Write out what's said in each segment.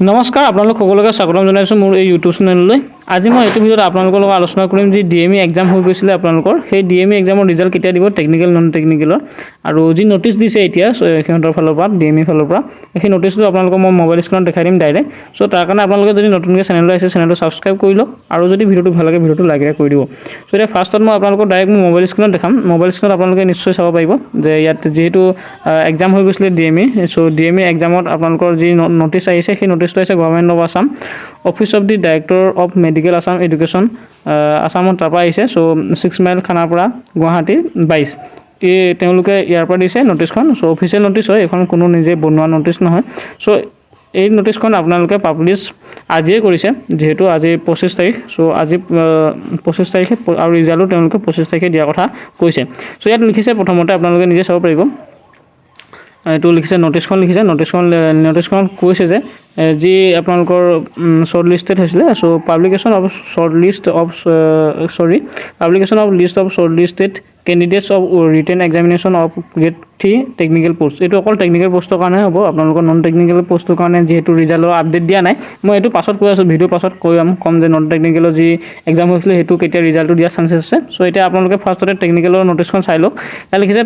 নমস্কাৰ আপোনালোক সকলোকে স্বাগতম জনাইছোঁ মোৰ এই ইউটিউব চেনেললৈ আজি মই এইটো ভিডিঅ'ত আপোনালোকৰ লগত আলোচনা কৰিম যি ডি এম ই এক্সাম হৈ গৈছিলে আপোনালোকৰ। সেই ডি এম ই এক্সামৰ ৰিজাল্ট কেতিয়া দিব টেকনিকেল নন টেকনিকেলৰ আৰু যি নটিচ দিছে এতিয়া সিহঁতৰ ফালৰ পৰা ডি এম ই ফালৰ পৰা, সেই নটিচটো আপোনালোকক মই মোবাইল স্ক্ৰীণত দেখাই দিম ডাইৰেক্ট চ' তাৰ কাৰণে আপোনালোকে যদি নতুনকৈ চেনেললৈ আহিছে চেনেলটো ছাবস্ক্ৰাইব কৰি লওক, আৰু যদি ভিডিঅ'টো ভালো লাগে, ভিডিঅ'টো লাইক কৰি দিব। চ' এতিয়া ফাৰ্ষ্টত মই আপোনালোকক ডাইৰেক্ট মোৰ মোবাইল স্ক্ৰীণত দেখাম। মোবাইল স্ক্ৰীণত আপোনালোকে নিশ্চয় চাব পাৰিব যে ইয়াত যিহেতু এক্সাম হৈ গৈছিলে ডি এম ই চ' ডি এম ই এক্সামত আপোনালোকৰ যি নটিচ আহিছে, সেই নটিচটো আহিছে government of Assam office of the director of medical Assam education আছামত তাৰপৰা আহিছে চ' ছিক্স মাইল খানাপাৰা গুৱাহাটী বাইছ এই তেওঁলোকে ইয়াৰ পৰা দিছে নটিচখন চ' অফিচিয়েল নটিচ হয়, এইখন কোনো নিজে বনোৱা নটিচ নহয়। চ' এই নটিচখন আপোনালোকে পাব্লিছ আজিয়ে কৰিছে, যিহেতু আজি পঁচিছ তাৰিখ চ' আজি পঁচিছ তাৰিখে আৰু ৰিজাল্টো তেওঁলোকে পঁচিছ তাৰিখে দিয়াৰ কথা কৈছে। চ' ইয়াত লিখিছে প্ৰথমতে আপোনালোকে নিজে চাব পাৰিব। এইটো লিখিছে নটিচখন লিখিছে নটিচখন নটিচখনত কৈছে যে যি আপোনালোকৰ শ্বৰ্ট লিষ্টেড হৈছিলে। So' publication of shortlist of sorry publication of list of shortlisted candidates of written examination of grade three technical post এইটো অকল টেকনিকেল পষ্টৰ কাৰণে হ'ব আপোনালোকৰ নন টেকনিকেল পষ্টৰ কাৰণে যিহেতু ৰিজাল্টৰ আপডেট দিয়া নাই মই এইটো পাছত কৈ আছোঁ ভিডিঅ'ৰ পাছত কৈ ক'ম যে নন টেকনিকেলৰ যি এক্সাম হৈছিলে সেইটো কেতিয়া ৰিজাল্টটো দিয়াৰ চান্সেছ আছে। চ' এতিয়া আপোনালোকে ফাৰ্ষ্টতে টেকনিকেলৰ নটিচখন চাই লওক। ইয়াত লিখিছে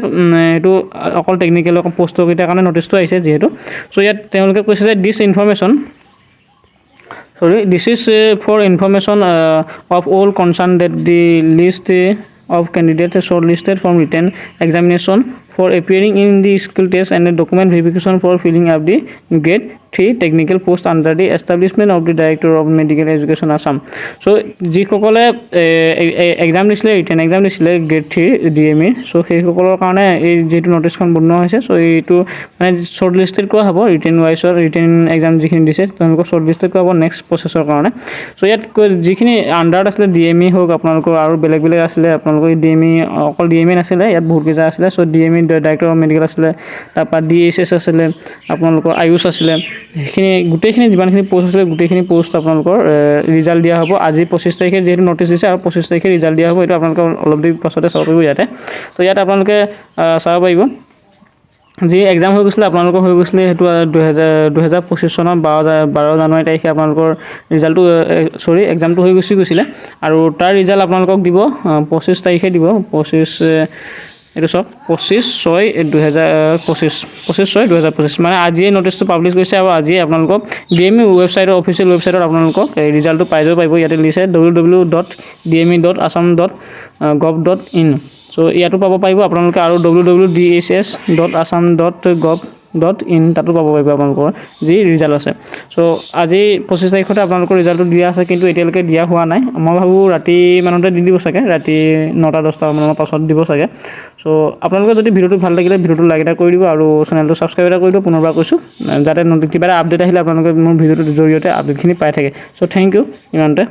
এইটো অকল টেকনিকেলৰ পষ্টৰ কেইটাৰ কাৰণে নটিচটো আহিছে যিহেতু। চ' ইয়াত তেওঁলোকে কৈছে যে this information sorry this is uh, for information uh, of all concerned that the list uh, of candidates shortlisted examination for appearing in the skill test and the document verification for filling up the grade 3 technical post under the establishment of the director of medical education, assam. So, যিসকলে exam দিছিলে written exam দিছিলে grade three D M E so' সেইসকলৰ কাৰণে এই যিহেতু নটিচখন বনোৱা হৈছে চ' এইটো মানে শ্বৰ্ট লিষ্টেড কৰা হ'ব ৰিটেন ৱাইজৰ ৰিটেন এক্সাম যিখিনি দিছে, তেওঁলোকক শ্বৰ্ট লিষ্টেড কৰা হ'ব নেক্সট প্ৰচেছৰ কাৰণে। চ' ইয়াত যিখিনি আণ্ডাৰত আছিলে ডি এম ই হওক, আপোনালোকৰ আৰু বেলেগ বেলেগ আছিলে, আপোনালোকৰ ডি এম ই অকল ডি এম ই নাছিলে, ইয়াত বহুতকেইটা আছিলে so' D M E director of medical আছিলে, তাৰপৰা ডি এইচ এছ আছিলে, আপোনালোকৰ আয়ুষ আছিলে সেইখিনি গোটেইখিনি যিমানখিনি প'ষ্ট আছিলে, গোটেইখিনি প'ষ্ট আপোনালোকৰ ৰিজাল্ট দিয়া হ'ব। আজি পঁচিছ তাৰিখে যিহেতু নটিচ দিছে, আৰু পঁচিছ তাৰিখে ৰিজাল্ট দিয়া হ'ব, এইটো আপোনালোকে অলপ দেৰি পাছতে চাব পাৰিব ইয়াতে। ত' ইয়াত আপোনালোকে চাব পাৰিব। যি এক্সাম হৈ গৈছিলে, আপোনালোকৰ হৈ গৈছিলে সেইটো দুহেজাৰ দুহেজাৰ পঁচিছ চনৰ বাৰ বাৰ জানুৱাৰী তাৰিখে আপোনালোকৰ ৰিজাল্টটো চৰি এক্সামটো হৈ গুচি গৈছিলে। আৰু তাৰ ৰিজাল্ট আপোনালোকক দিব পঁচিছ তাৰিখে দিব। পঁচিছ এইটো চাওক পঁচিছ ছয় দুহেজাৰ পঁচিছ পঁচিছ ছয় দুহেজাৰ পঁচিছ। মানে আজিয়ে নটিচটো পাব্লিছ কৰিছে আৰু আজিয়ে আপোনালোকক ডি এম ই ৱেবছাইটৰ অফিচিয়েল ৱেবছাইটত আপোনালোকক ৰিজাল্টটো পাই যাব পাৰিব। ইয়াতে লিখিছে W W dot D M E dot Assam dot gov dot in so' ইয়াতো পাব পাৰিব। আপোনালোকে আৰু W W D H S dot Assam dot gov dot in তাতো পাব পাৰিব আপোনালোকৰ, যি ৰিজাল্ট আছে। চ' আজি পঁচিছ তাৰিখতে আপোনালোকৰ ৰিজাল্টটো দিয়া আছে, কিন্তু এতিয়ালৈকে দিয়া হোৱা নাই। মই ভাবোঁ ৰাতি মানতে দি দিব চাগে, ৰাতি নটা, দহটা মানৰ পাছত দিব চাগে। চ' আপোনালোকে যদি ভিডিঅ'টো ভালো লাগিলে, ভিডিঅ'টো লাইক এটা কৰি দিব আৰু চেনেলটো ছাবস্ক্ৰাইব এটা কৰি দিব পুনৰবাৰ কৈছোঁ, যাতে কিবা এটা আপডেট আহিলে আপোনালোকে মোৰ ভিডিঅ'টোৰ জৰিয়তে আপডেটখিনি পাই থাকে। চ' থেংক ইউ ইমানতে।